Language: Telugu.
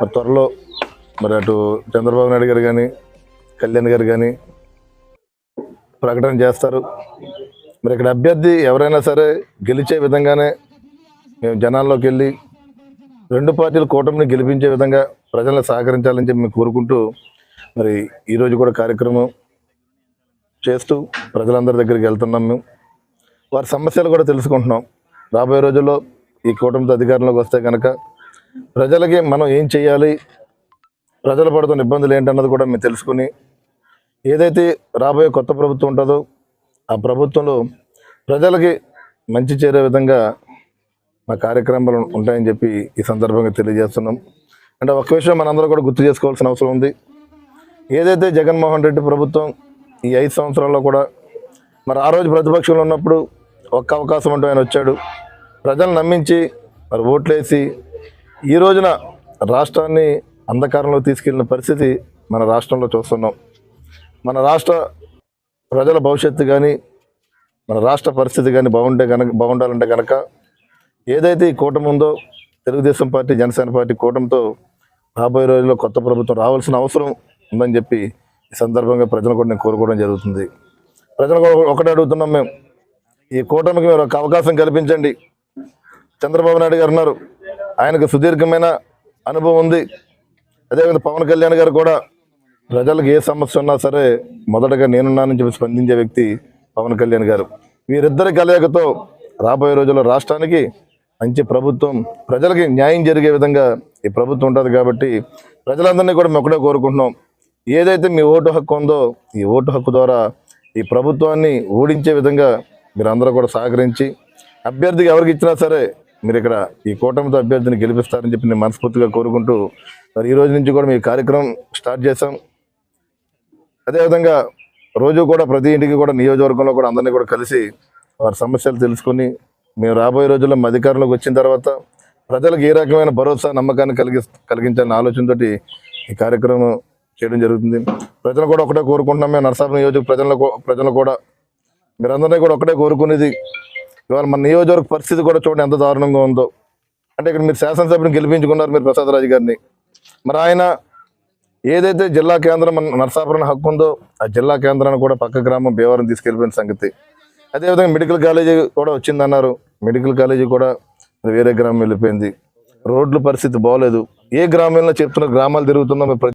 మరి త్వరలో మరి అటు చంద్రబాబు నాయుడు గారు కానీ కళ్యాణ్ గారు కానీ ప్రకటన చేస్తారు. మరి ఇక్కడ అభ్యర్థి ఎవరైనా సరే గెలిచే విధంగానే మేము జనాల్లోకి వెళ్ళి రెండు పార్టీల కూటమిని గెలిపించే విధంగా ప్రజలను సహకరించాలని చెప్పి మేము కోరుకుంటూ మరి ఈరోజు కూడా కార్యక్రమం చేస్తూ ప్రజలందరి దగ్గరికి వెళ్తున్నాం మేము. వారి సమస్యలు కూడా తెలుసుకుంటున్నాం. రాబోయే రోజుల్లో ఈ కూటమితో అధికారంలోకి వస్తే కనుక ప్రజలకి మనం ఏం చేయాలి ప్రజలు పడుతున్న ఇబ్బందులు ఏంటన్నది కూడా మేము తెలుసుకుని ఏదైతే రాబోయే కొత్త ప్రభుత్వం ఉంటుందో ఆ ప్రభుత్వంలో ప్రజలకి మంచి చేరే విధంగా మా కార్యక్రమాలు ఉంటాయని చెప్పి ఈ సందర్భంగా తెలియజేస్తున్నాం. అంటే ఒక విషయం మనందరూ కూడా గుర్తు చేసుకోవాల్సిన అవసరం ఉంది. ఏదైతే జగన్మోహన్ రెడ్డి ప్రభుత్వం ఈ ఐదు సంవత్సరాల్లో కూడా మరి ఆ రోజు ప్రతిపక్షంలో ఉన్నప్పుడు ఒక్క అవకాశం అంటూ ఆయన వచ్చాడు. ప్రజలు నమ్మించి మరి ఓట్లేసి ఈ రోజున రాష్ట్రాన్ని అంధకారంలో తీసుకెళ్ళిన పరిస్థితి మన రాష్ట్రంలో చూస్తున్నాం. మన రాష్ట్ర ప్రజల భవిష్యత్తు కానీ మన రాష్ట్ర పరిస్థితి కానీ బాగుంటే కనుక బాగుండాలంటే కనుక ఏదైతే ఈ కూటమి ఉందో తెలుగుదేశం పార్టీ జనసేన పార్టీ కూటమితో రాబోయే రోజుల్లో కొత్త ప్రభుత్వం రావాల్సిన అవసరం ఉందని చెప్పి ఈ సందర్భంగా ప్రజలు కూడా నేను కోరుకోవడం జరుగుతుంది. ప్రజలు ఒకటే అడుగుతున్నాం మేము. ఈ కూటమికి మీరు ఒక అవకాశం కల్పించండి. చంద్రబాబు నాయుడు గారు ఉన్నారు. ఆయనకు సుదీర్ఘమైన అనుభవం ఉంది. అదేవిధంగా పవన్ కళ్యాణ్ గారు కూడా ప్రజలకు ఏ సమస్య ఉన్నా సరే మొదటగా నేనున్నానని చెప్పి స్పందించే వ్యక్తి పవన్ కళ్యాణ్ గారు. వీరిద్దరి కలయికతో రాబోయే రోజుల్లో రాష్ట్రానికి మంచి ప్రభుత్వం ప్రజలకి న్యాయం జరిగే విధంగా ఈ ప్రభుత్వం ఉంటుంది కాబట్టి ప్రజలందరినీ కూడా మేము ఒకటే కోరుకుంటున్నాం. ఏదైతే మీ ఓటు హక్కు ఉందో ఈ ఓటు హక్కు ద్వారా ఈ ప్రభుత్వాన్ని ఓడించే విధంగా మీరు కూడా సహకరించి అభ్యర్థికి ఎవరికి ఇచ్చినా సరే మీరు ఇక్కడ ఈ కూటమితో అభ్యర్థిని గెలిపిస్తారని చెప్పి నేను మనస్ఫూర్తిగా కోరుకుంటూ మరి ఈ రోజు నుంచి కూడా మీ కార్యక్రమం స్టార్ట్ చేశాం. అదేవిధంగా రోజు కూడా ప్రతి ఇంటికి కూడా నియోజకవర్గంలో కూడా అందరినీ కూడా కలిసి వారి సమస్యలు తెలుసుకొని మేము రాబోయే రోజుల్లో మా అధికారంలోకి వచ్చిన తర్వాత ప్రజలకు ఏ రకమైన భరోసా నమ్మకాన్ని కలిగి కలిగించాలనే ఆలోచనతోటి ఈ కార్యక్రమం చేయడం జరుగుతుంది. ప్రజలు కూడా ఒకటే కోరుకుంటున్నాం. మేము నరసాపురం నియోజక ప్రజలు ప్రజలు కూడా మీరందరినీ కూడా ఒకటే కోరుకునేది ఇవాళ మన నియోజకవర్గ పరిస్థితి కూడా చూడండి ఎంత దారుణంగా ఉందో. అంటే ఇక్కడ మీరు శాసనసభ్యుని గెలిపించుకున్నారు మీరు ప్రసాద్ రాజు గారిని. మరి ఆయన ఏదైతే జిల్లా కేంద్రం మన హక్కు ఉందో ఆ జిల్లా కేంద్రాన్ని కూడా పక్క గ్రామం భీవరం తీసుకెళ్ళిపోయిన సంగతి. అదేవిధంగా మెడికల్ కాలేజీ కూడా వచ్చిందన్నారు. మెడికల్ కాలేజీ కూడా వేరే గ్రామం వెళ్ళిపోయింది. రోడ్ల పరిస్థితి బాగోలేదు. ఏ గ్రామంలో చెప్తున్న గ్రామాలు తిరుగుతుందో ప్రతి